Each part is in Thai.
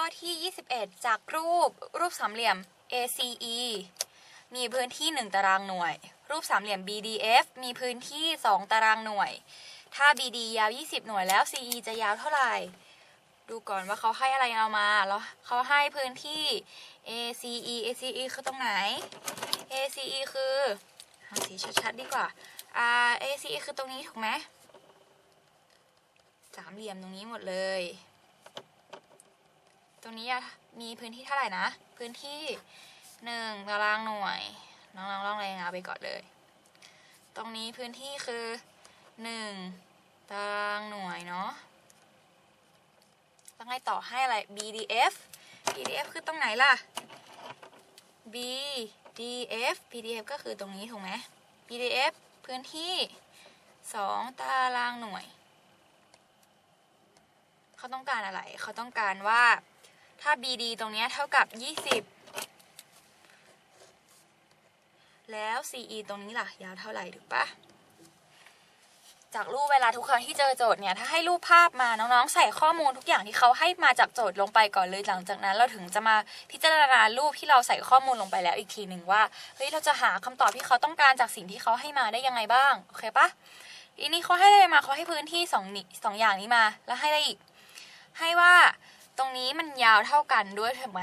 ข้อที่ 21 จากรูป รูปสามเหลี่ยม ACE มีพื้นที่ 1 ตารางหน่วย รูปสามเหลี่ยม BDF มีพื้นที่ 2 ตารางหน่วย ถ้า BD ยาว 20 หน่วยแล้ว CE จะยาวเท่าไหร่ ดูก่อนว่าเขาให้อะไรเรามา แล้วเขาให้พื้นที่ ACE ACE คือตรงไหน ACE คือหาสีชัดๆดีกว่า ACE คือตรงนี้ถูกไหม สามเหลี่ยมตรงนี้หมดเลย รงนี้มีพื้นที่เท่าไหร่นะ พื้นที่หนึ่งตารางหน่วย น้องๆลองรายงานไปก่อนเลย ตรงนี้พื้นที่คือหนึ่งตารางหน่วยเนาะต้องให้ต่อให้อะไร BDF BDF คือตรงไหนล่ะ BDF BDF ก็คือตรงนี้ถูกไหม BDF พื้นที่สองตารางหน่วย เขาต้องการอะไร เขาต้องการว่า ถ้า BD ตรงนี้เท่ากับ 20 แล้ว CE ตรงนี้ล่ะ ยาวเท่าไหร่ถูกปะจากรูปเวลาทุกครั้งที่เจอโจทย์เนี่ย ถ้าให้รูปภาพมาน้องๆ ใส่ข้อมูลทุกอย่างที่เขาให้มาจากโจทย์ลงไปก่อนเลยหลังจากนั้นเราถึงจะมาพิจารณารูปที่เราใส่ข้อมูลลงไปแล้วอีกทีหนึ่งว่าเฮ้ยเราจะหาคำตอบที่เขาต้องการจากสิ่งที่เขาให้มาได้ยังไงบ้างโอเคปะทีนี้เขาให้อะไรมาเขาให้พื้นที่สองนิสองอย่างนี้มา แล้วให้อะไรอีก ให้ว่า ตรงนี้มันยาวเท่ากันด้วยถูกไหม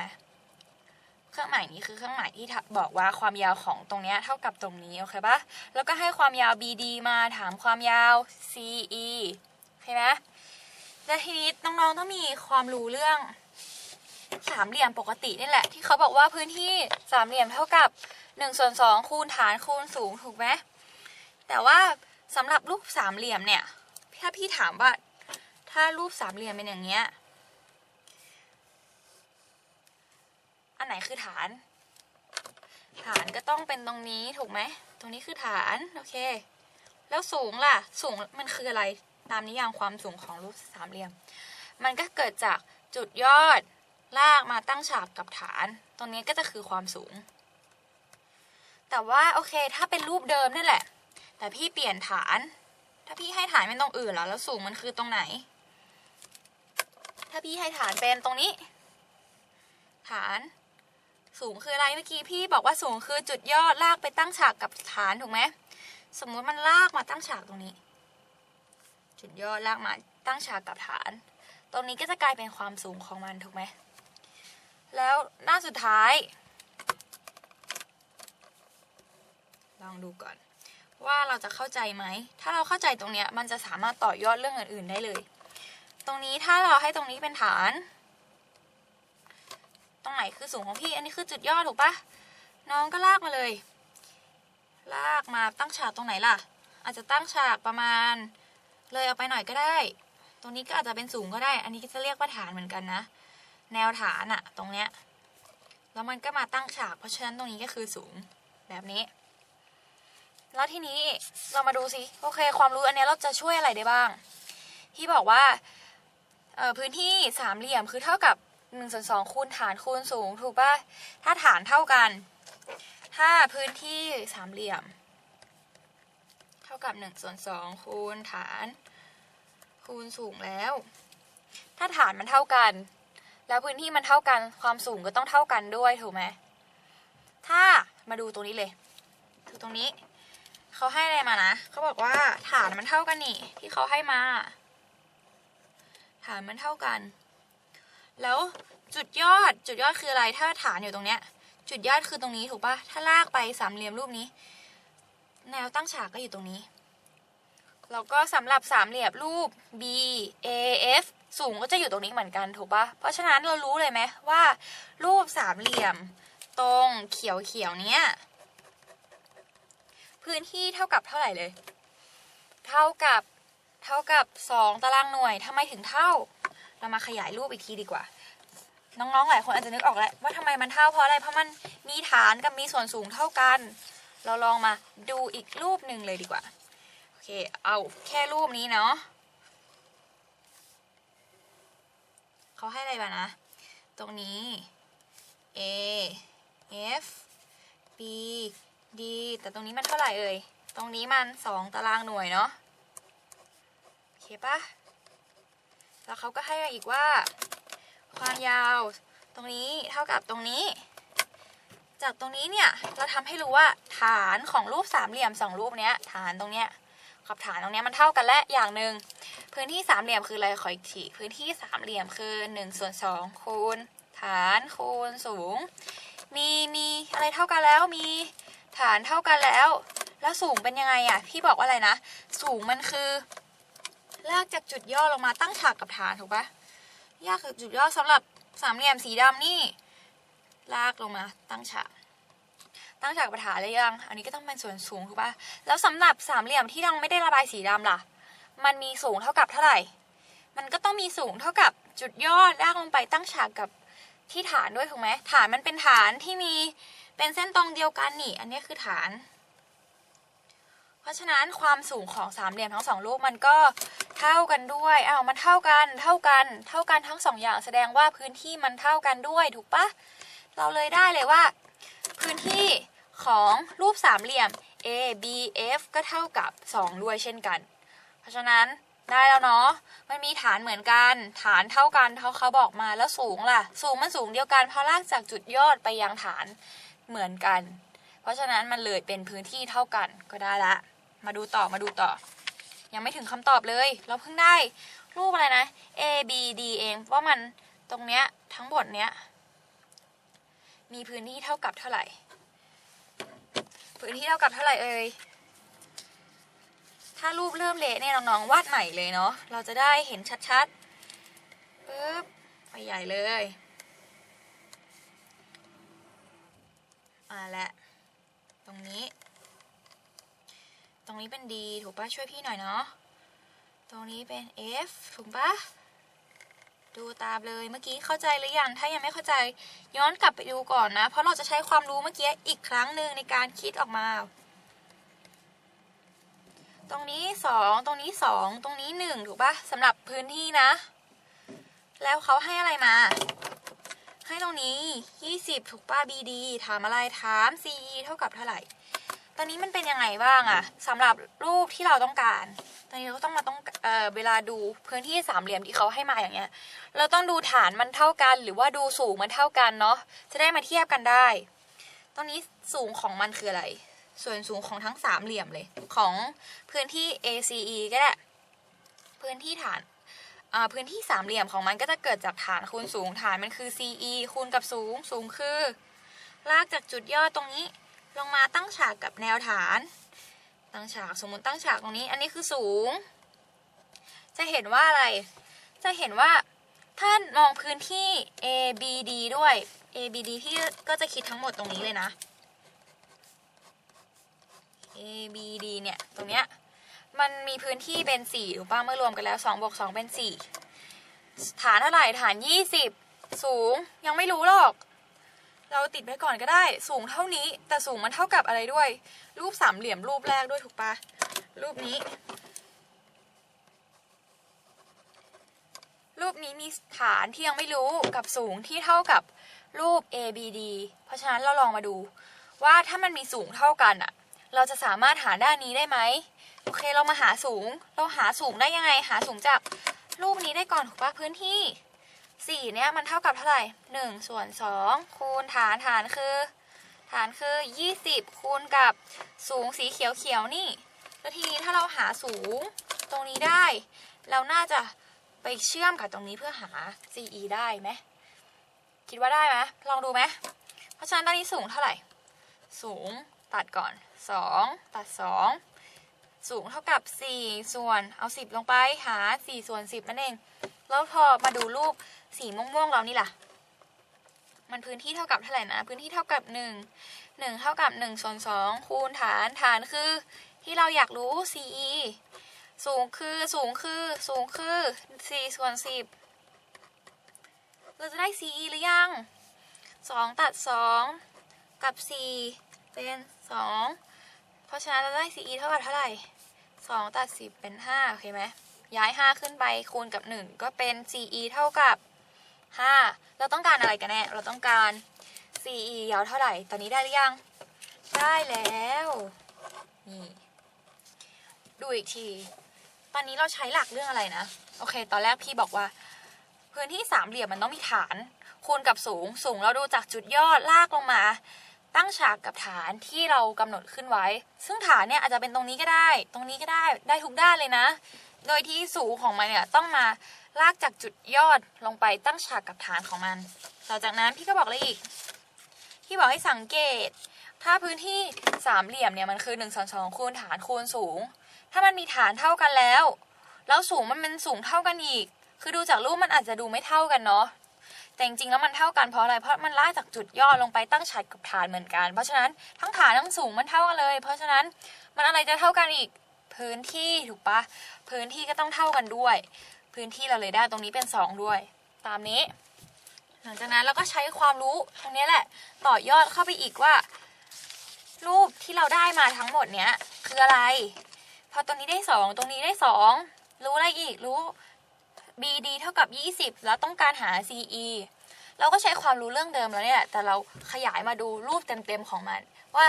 เครื่องหมายนี้คือเครื่องหมายที่บอกว่าความยาวของตรงนี้เท่ากับตรงนี้โอเคปะแล้วก็ให้ความยาว BD มาถามความยาว CE โอเคไหมและทีนี้น้องๆต้องมีความรู้เรื่องสามเหลี่ยมปกตินี่แหละ ที่เขาบอกว่าพื้นที่สามเหลี่ยมเท่ากับ1ส่วน2คูณฐานคูณสูงถูกไหมแต่ว่าสำหรับรูปสามเหลี่ยมเนี่ยถ้าพี่ถามว่าถ้ารูปสามเหลี่ยมเป็นอย่างเงี้ย อันไหนคือฐาน ฐานก็ต้องเป็นตรงนี้ถูกไหม ตรงนี้คือฐาน โอเค แล้วสูงล่ะ สูงมันคืออะไร ตามนิยามความสูงของรูปสามเหลี่ยม มันก็เกิดจากจุดยอดลากมาตั้งฉากกับฐาน ตรงนี้ก็จะคือความสูง แต่ว่าโอเค ถ้าเป็นรูปเดิมนั่นแหละ แต่พี่เปลี่ยนฐาน ถ้าพี่ให้ฐานเป็นตรงอื่นแล้วแล้วสูงมันคือตรงไหน ถ้าพี่ให้ฐานเป็นตรงนี้ ฐาน สูงคืออะไรเมื่อกี้พี่บอกว่าสูงคือจุดยอดลากไปตั้งฉากกับฐานถูกไหมสมมุติมันลากมาตั้งฉากตรงนี้ จุดยอดลากมาตั้งฉากกับฐาน ตรงนี้ก็จะกลายเป็นความสูงของมันถูกไหมแล้วหน้าสุดท้าย ลองดูก่อน ว่าเราจะเข้าใจไหม ถ้าเราเข้าใจตรงเนี้ยมันจะสามารถต่อยอดเรื่องอื่นๆได้เลย ตรงนี้ถ้าเราให้ตรงนี้เป็นฐาน ตรงไหนคือสูงของพี่ อันนี้คือจุดยอดถูกปะน้องก็ลากมาเลย ลากมาตั้งฉากตรงไหนล่ะ อาจจะตั้งฉากประมาณ เลยเอาไปหน่อยก็ได้ ตรงนี้ก็อาจจะเป็นสูงก็ได้ อันนี้ก็จะเรียกว่าฐานเหมือนกันนะ แนวฐานอะตรงเนี้ย แล้วมันก็มาตั้งฉาก เพราะฉะนั้นตรงนี้ก็คือสูงแบบนี้ แล้วทีนี้เรามาดูสิ โอเค ความรู้อันนี้เราจะช่วยอะไรได้บ้าง ที่บอกว่าพื้นที่สามเหลี่ยมคือเท่ากับ 1ส่วน2คูณฐานคูณสูงถูกป่ะถ้าฐานเท่ากันถ้าพื้นที่สามเหลี่ยม เท่ากับ1ส่วน2คูณฐาน คูณสูงแล้ว ถ้าฐานมันเท่ากัน แล้วพื้นที่มันเท่ากันความสูงก็ต้องเท่ากันด้วยถูกไหมถ้ามาดูตรงนี้เลยคือตรงนี้เขาให้อะไรมานะเขาบอกว่าฐานมันเท่ากันนี่ที่เขาให้มา ฐานมันเท่ากัน แล้วจุดยอดจุดยอดคืออะไรถ้าฐานอยู่ตรงเนี้ย จุดยอดคือตรงนี้ถูกปะถ้าลากไปสามเหลี่ยมรูปนี้ แนวตั้งฉากก็อยู่ตรงนี้แล้วก็สำหรับสามเหลี่ยมรูป B A F สูงก็จะอยู่ตรงนี้เหมือนกันถูกปะเพราะฉะนั้นเรารู้เลยไหมว่า รูปสามเหลี่ยม ตรงเขียวเขียวเนี้ยพื้นที่เท่ากับเท่าไหร่เลย เท่ากับเท่ากับ 2 ตารางหน่วยทำไมถึงเท่า เรามาขยายรูปอีกทีดีกว่า น้องๆหลายคนอาจจะนึกออกแล้วว่าทำไมมันเท่าเพราะอะไรเพราะมันมีฐานกับมีส่วนสูงเท่ากัน เราลองมาดูอีกรูปหนึ่งเลยดีกว่าโอเคเอาแค่รูปนี้เนาะเขาให้อะไรมานะ ตรงนี้ A F B D แต่ตรงนี้มันเท่าไหร่เอ่ยตรงนี้มันสองตารางหน่วยเนาะโอเคปะ แล้วเขาก็ให้มาอีกว่า ความยาวตรงนี้เท่ากับตรงนี้ จากตรงนี้เนี่ยเราทำให้รู้ว่าฐานของรูปสามเหลี่ยมสองรูปเนี้ยฐานตรงเนี้ยกับฐานตรงเนี้ยมันเท่ากันและอย่างหนึ่งพื้นที่สามเหลี่ยมคืออะไรขออีกทีพื้นที่สามเหลี่ยมคือ1ส่วน2คูณฐานคูณสูง มีมีอะไรเท่ากันแล้วมีฐานเท่ากันแล้ว แล้วสูงเป็นยังไงอะพี่บอกว่าอะไรนะ สูงมันคือ ลากจากจุดย่อลงมาตั้งฉากกับฐานถูกปะยากจากจุดย่อสำหรับสามเหลี่ยมสีดำนี่ ลากลงมาตั้งฉาก ตั้งฉากกับฐานเลยยัง อันนี้ก็ต้องเป็นส่วนสูงถูกปะแล้วสำหรับสามเหลี่ยมที่ยังไม่ได้ระบายสีดำล่ะ มันมีสูงเท่ากับเท่าไหร่ มันก็ต้องมีสูงเท่ากับจุดย่อลากลงไปตั้งฉากกับที่ฐานด้วยถูกไหมฐานมันเป็นฐานที่มีเป็นเส้นตรงเดียวกันนี่ อันนี้คือฐาน เพราะฉะนั้นความสูงของสามเหลี่ยมทั้งสองรูปมันก็เท่ากันด้วยอ้าวมันเท่ากัน เท่ากัน เท่ากันทั้งสองอย่างแสดงว่าพื้นที่มันเท่ากันด้วยถูกปะเราเลยได้เลยว่า พื้นที่ของรูปสามเหลี่ยม A B F ก็เท่ากับ 2 ด้วยเช่นกัน เพราะฉะนั้นได้แล้วเนาะ มันมีฐานเหมือนกัน ฐานเท่ากันเท่าเขาบอกมาแล้วสูงล่ะ สูงมันสูงเดียวกันเพราะลากจากจุดยอดไปยังฐานเหมือนกัน เพราะฉะนั้นมันเลยเป็นพื้นที่เท่ากันก็ได้ละ มาดูต่อมาดูต่อ ยังไม่ถึงคำตอบเลย เราเพิ่งได้รูปอะไรนะ A B D เองว่ามันตรงเนี้ยทั้งหมดเนี้ยมีพื้นที่เท่ากับเท่าไหร่ พื้นที่เท่ากับเท่าไหร่เอ่ย ถ้ารูปเริ่มเละเนี่ยน้องๆวาดใหม่เลยเนาะ เราจะได้เห็นชัดๆปึ๊บไปใหญ่เลยมาแล้วตรงนี้ ตรงนี้เป็น D ถูกปะช่วยพี่หน่อยเนาะ ตรงนี้เป็น F ถูกปะดูตามเลยเมื่อกี้เข้าใจหรือยัง ถ้ายังไม่เข้าใจย้อนกลับไปดูก่อนนะ เพราะเราจะใช้ความรู้เมื่อกี้อีกครั้งหนึ่งในการคิดออกมา ตรงนี้สองตรงนี้สองตรงนี้หนึ่งถูกปะสำหรับพื้นที่นะ แล้วเขาให้อะไรมา ให้ตรงนี้ 20 ถูกปะ BD ถามอะไรถาม CE เท่ากับเท่าไหร่ ตอนนี้มันเป็นยังไงบ้างอะสำหรับรูปที่เราต้องการ ตอนนี้เราก็ต้องมาต้องเออเวลาดูพื้นที่สามเหลี่ยมที่เขาให้มาอย่างเงี้ย เราต้องดูฐานมันเท่ากันหรือว่าดูสูงมันเท่ากันเนาะจะได้มาเทียบกันได้ตรงนี้สูงของมันคืออะไร ส่วนสูงของทั้งสามเหลี่ยมเลย ของพื้นที่ ACE ก็ได้พื้นที่ฐานพื้นที่สามเหลี่ยมของมันก็จะเกิดจากฐานคูณสูงฐานมันคือ CE คูณกับสูงสูงคือ ลากจากจุดยอดตรงนี้ ลงมาตั้งฉากกับแนวฐาน ตั้งฉากสมมติตั้งฉากตรงนี้ อันนี้คือสูง จะเห็นว่าอะไร จะเห็นว่าถ้านมองพื้นที่ ABD ด้วย ABD ที่ก็จะคิดทั้งหมดตรงนี้เลยนะ ABD เนี่ย ตรงเนี้ย มันมีพื้นที่เป็น4ถูกป่ะเมื่อรวมกันแล้ว2บวก2เป็น4ฐานเท่าไหร่ฐาน 20 สูงยังไม่รู้หรอก เราติดไว้ก่อนก็ได้ สูงเท่านี้ แต่สูงมันเท่ากับอะไรด้วย รูปสามเหลี่ยมรูปแรกด้วยถูกปะรูปนี้ รูปนี้มีฐานที่ยังไม่รู้กับสูงที่เท่ากับรูป ABD เพราะฉะนั้นเราลองมาดู ว่าถ้ามันมีสูงเท่ากันอะเราจะสามารถหาด้านนี้ได้ไหมโอเคเรามาหาสูง เราหาสูงได้ยังไง หาสูงจากรูปนี้ได้ก่อนถูกปะพื้นที่ สี่เนี่ยมันเท่ากับเท่าไหร่หนึ่งส่วนสองคูณฐานฐานคือ ฐานคือยี่สิบคูณกับสูงสีเขียวเขียวนี่ แล้วทีนี้ถ้าเราหาสูงตรงนี้ได้ เราน่าจะไปเชื่อมกับตรงนี้เพื่อหา CE ได้ไหม คิดว่าได้ไหมลองดูไหม เพราะฉะนั้นตอนนี้สูงเท่าไหร่ สูงตัดก่อนสองตัดสองสูงเท่ากับ 4 ส่วนเอา 10 ลงไปหา 4 ส่วน 10 นั่นเอง แล้วพอมาดูรูปสีม่วงๆเรานี่ล่ะ มันพื้นที่เท่ากับเท่าไหร่นะ พื้นที่เท่ากับ1 1เท่ากับ1ส่วน2คูณฐานฐานคือ ที่เราอยากรู้ CE สูงคือสูงคือสูงคือ4ส่วน10เราจะได้ CE หรือยัง2ตัด2กับ4เป็น2เพราะฉะนั้นเราได้ CE เท่ากับเท่าไหร่2ตัด10เป็น5โอเคไหม ย้าย 5 ขึ้นไปคูณกับ 1 ก็เป็น CE เท่ากับ 5 เราต้องการอะไรกันแน่ เราต้องการ CE ยาวเท่าไหร่ ตอนนี้ได้หรือยัง ได้แล้ว นี่ ดูอีกที ตอนนี้เราใช้หลักเรื่องอะไรนะ โอเค ตอนแรกพี่บอกว่า พื้นที่สามเหลี่ยมมันต้องมีฐาน คูณกับสูง สูงเราดูจากจุดยอดลากลงมา ตั้งฉากกับฐานที่เรากำหนดขึ้นไว้ ซึ่งฐานเนี่ยอาจจะเป็นตรงนี้ก็ได้ ตรงนี้ก็ได้ ได้ทุกด้านเลยนะ โดยที่สูงของมันเนี่ยต้องมาลากจากจุดยอดลงไปตั้งฉากกับฐานของมัน ต่อจากนั้นพี่ก็บอกเลยอีกพี่บอกให้สังเกต ถ้าพื้นที่สามเหลี่ยมเนี่ยมันคือ1นึ่งส่วนสองคูณฐานคูณสูง ถ้ามันมีฐานเท่ากันแล้ว แล้วสูงมันเป็นสูงเท่ากันอีก คือดูจากรูปมันอาจจะดูไม่เท่ากันเนาะแต่จริงๆแล้วมันเท่ากันเพราะอะไร เพราะมันลากจากจุดยอดลงไปตั้งฉากกับฐานเหมือนกัน เพราะฉะนั้นทั้งฐานทั้งสูงมันเท่ากันเลย เพราะฉะนั้นมันอะไรจะเท่ากันอีก พื้นที่ถูกปะพื้นที่ก็ต้องเท่ากันด้วย พื้นที่เราเลยได้ตรงนี้เป็นสองด้วย ตามนี้ หลังจากนั้นเราก็ใช้ความรู้ตรงนี้แหละ ต่อยอดเข้าไปอีกว่า รูปที่เราได้มาทั้งหมดเนี้ยคืออะไร พอตรงนี้ได้สองตรงนี้ได้สองรู้อะไรอีกรู้ BD เท่ากับ 20 แล้วต้องการหา CE เราก็ใช้ความรู้เรื่องเดิมแล้วเนี่ย แต่เราขยายมาดูรูปเต็มๆของมัน ว่า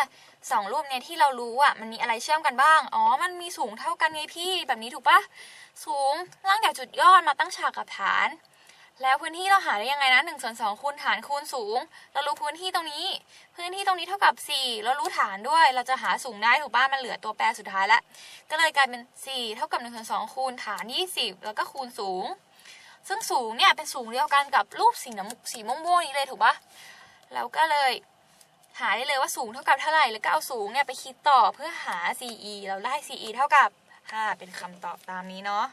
สองรูปเนี่ยที่เรารู้อะมันมีอะไรเชื่อมกันบ้าง อ๋อ มันมีสูงเท่ากันไงพี่แบบนี้ถูกปะสูงล่างจากจุดยอดมาตั้งฉากกับฐาน แล้วพื้นที่เราหาได้ยังไงนะ1ส่วน2คูณฐานคูณสูง เรารู้พื้นที่ตรงนี้ พื้นที่ตรงนี้เท่ากับ4แล้วรู้ฐานด้วย เราจะหาสูงได้ถูกป่ะมันเหลือตัวแปรสุดท้ายล้วก็เลยกลายเป็น 4 เท่ากับ1ส่วน2คูณฐาน 20 แล้วก็คูณสูง ซึ่งสูงเนี่ยเป็นสูงเดียวกันกับรูปสีน้ำสีม่วงๆนี้เลยถูกปะแล้วก็เลยหาได้เลยว่าสูงเท่ากับเท่าไหร่แล้วก็เอาสูงเนี่ยไปคิดต่อเพื่อหา CE เราได้ CE เท่ากับ5เป็นคำตอบตามนี้เนาะ